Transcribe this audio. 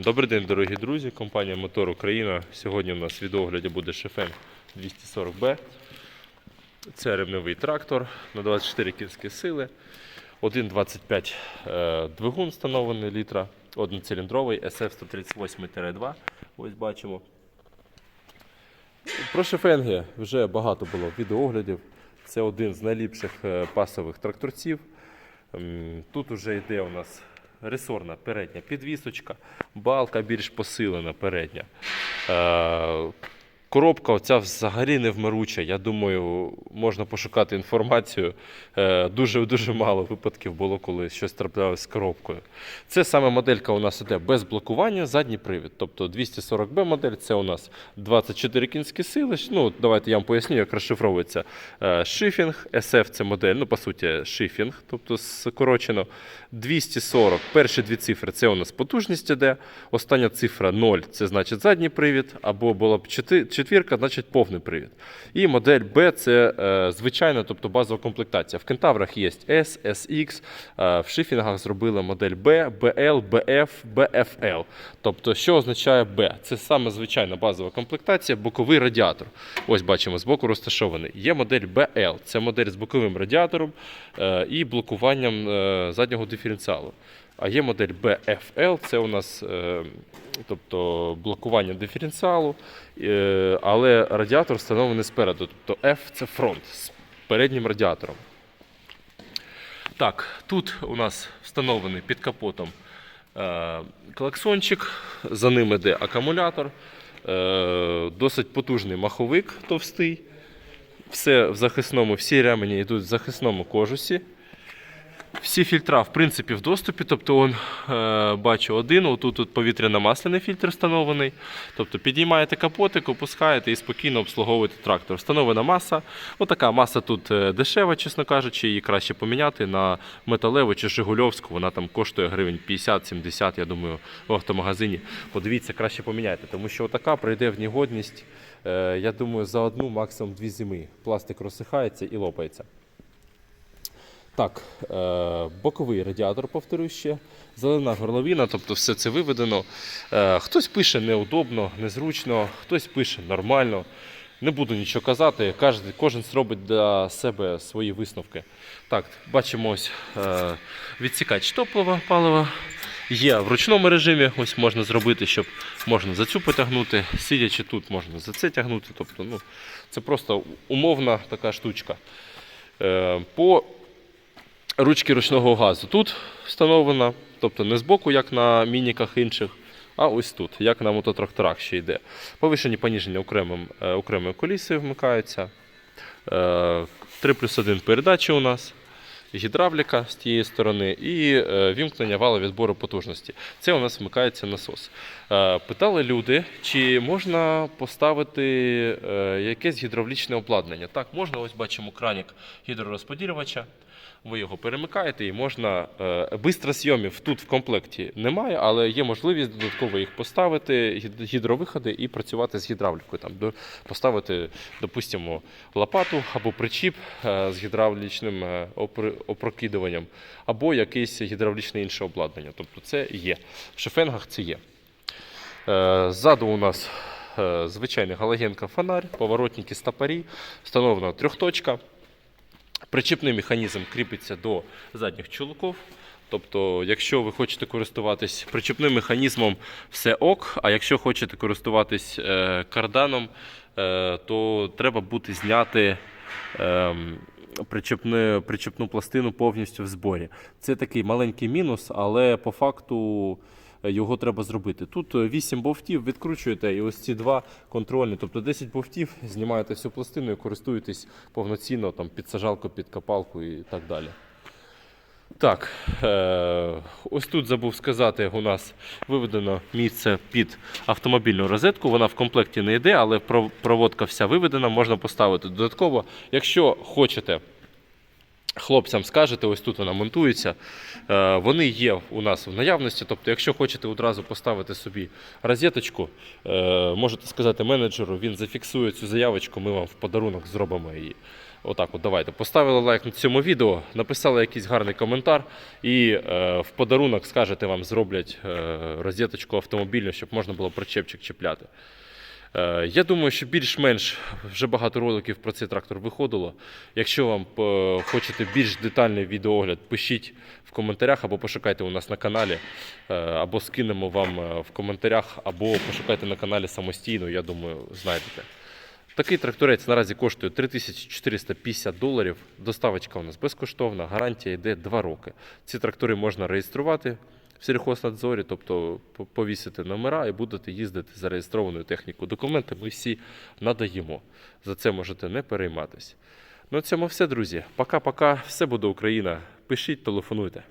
Добрий день, дорогі друзі. Компанія Мотор Україна. Сьогодні у нас в відеогляді буде Шефен 240B. Це ремневий трактор на 24 кінські сили. 1,25 е, двигун встановлений літра, одноциліндровий SF-138-2. Ось бачимо. Про шефенги вже багато було відеоглядів. Це один з найліпших е, пасових тракторців. Тут вже йде у нас ресорна передня підвісочка, балка більш посилена передня. Е, Коробка оця взагалі невмируча. Я думаю, можна пошукати інформацію. Е, Дуже дуже мало випадків було, коли щось траплялося з коробкою. Це саме моделька у нас іде без блокування, задній привід. Тобто 240B модель це у нас 24 кінські сили. Ну, давайте я вам поясню, як розшифровується. Е, Шифінг, SF це модель, ну по суті, шифінг, тобто скорочено. 240, перші дві цифри це у нас потужність іде. Остання цифра 0 це значить задній привід, або була б чотир- четвірка, значить повний привід. І модель B це е, звичайна, тобто базова комплектація. В кентаврах є S, SX, е, в шифінгах зробили модель B, BL, BF, BFL. Тобто, що означає B? Це саме звичайна базова комплектація, боковий радіатор. Ось бачимо, збоку розташований. Є модель BL, це модель з боковим радіатором е, і блокуванням е, заднього диференціалу. А є модель BFL, це у нас е, тобто, блокування диференціалу, е, але радіатор встановлений спереду. Тобто F це фронт з переднім радіатором. Так, тут у нас встановлений під капотом е, клаксончик, за ним іде акумулятор, досить потужний маховик товстий. Все в захисному, всі ремені йдуть в захисному кожусі. Всі фільтра, в принципі, в доступі. Тобто, он, е, бачу один, отут тут повітряно-масляний фільтр встановлений. Тобто підіймаєте капотик, опускаєте і спокійно обслуговуєте трактор. Встановлена маса. Отака маса тут е, дешева, чесно кажучи, її краще поміняти на металеву чи Жигульовську. Вона там коштує гривень 50-70, я думаю, в автомагазині. Подивіться, краще поміняйте, тому що отака прийде в негодність, е, я думаю, за одну, максимум дві зими. Пластик розсихається і лопається. Так, е, боковий радіатор, повторюю ще, зелена горловина, тобто все це виведено. Е, хтось пише неудобно, незручно, хтось пише нормально. Не буду нічого казати, кожен, зробить для себе свої висновки. Так, бачимо ось е, відсікач топлива палива. Є в ручному режимі, ось можна зробити, щоб можна за цю потягнути, сидячи тут, можна за це тягнути. Тобто, ну, це просто умовна така штучка. По ручки ручного газу тут встановлена, тобто не збоку, як на мініках інших, а ось тут, як на мототракторах ще йде. Повишені поніження окремим, е, окремою колісою вмикаються. Е, 3 плюс 1 передачі у нас. Гідравліка з тієї сторони і е, вімкнення вала відбору потужності. Це у нас вмикається насос. Е, питали люди, чи можна поставити е, якесь гідравлічне обладнання. Так, можна, ось бачимо кранік гідророзподілювача. Ви його перемикаєте і можна е, бистросйомів тут в комплекті немає, але є можливість додатково їх поставити, гідровиходи і працювати з гідравлікою. Там поставити, допустимо, лопату або причіп з гідравлічним опрокидуванням, або якесь гідравлічне інше обладнання. Тобто це є. В шефенгах це є. Е, Ззаду у нас е, звичайний галогенка фонарь, поворотники стопорі, встановлена трьохточка. Причіпний механізм кріпиться до задніх чулків. Тобто, якщо ви хочете користуватись причіпним механізмом, все ок. А якщо хочете користуватись е, карданом, то треба буде зняти причепне, причепну пластину повністю в зборі. Це такий маленький мінус, але по факту е, його треба зробити. Тут 8 бовтів відкручуєте, і ось ці два контрольні, тобто 10 бовтів, знімаєте всю пластину і користуєтесь повноцінно там, під сажалку, під копалку і так далі. Так, е, ось тут забув сказати, у нас виведено місце під автомобільну розетку. Вона в комплекті не йде, але проводка вся виведена, можна поставити додатково. Якщо хочете, хлопцям скажете, ось тут вона монтується. Е, Вони є у нас в наявності. Тобто, якщо хочете одразу поставити собі розеточку, е, можете сказати менеджеру, він зафіксує цю заявочку, ми вам в подарунок зробимо її. Отак, от давайте. Поставили лайк на цьому відео, написали якийсь гарний коментар і е, в подарунок скажете вам зроблять е, розеточку автомобільну, щоб можна було причепчик чіпляти. Е, Я думаю, що більш-менш вже багато роликів про цей трактор виходило. Якщо вам е, хочете більш детальний відеоогляд, пишіть в коментарях або пошукайте у нас на каналі, е, або скинемо вам е, в коментарях, або пошукайте на каналі самостійно, я думаю, знайдете. Такий тракторець наразі коштує 3450 доларів. Доставочка у нас безкоштовна, гарантія йде 2 роки. Ці трактори можна реєструвати в сільхознадзорі, тобто по- повісити номера і будете їздити зареєстрованою технікою. Документи ми всі надаємо. За це можете не перейматися. На цьому все, друзі. Пока-пока. Все буде Україна. Пишіть, телефонуйте.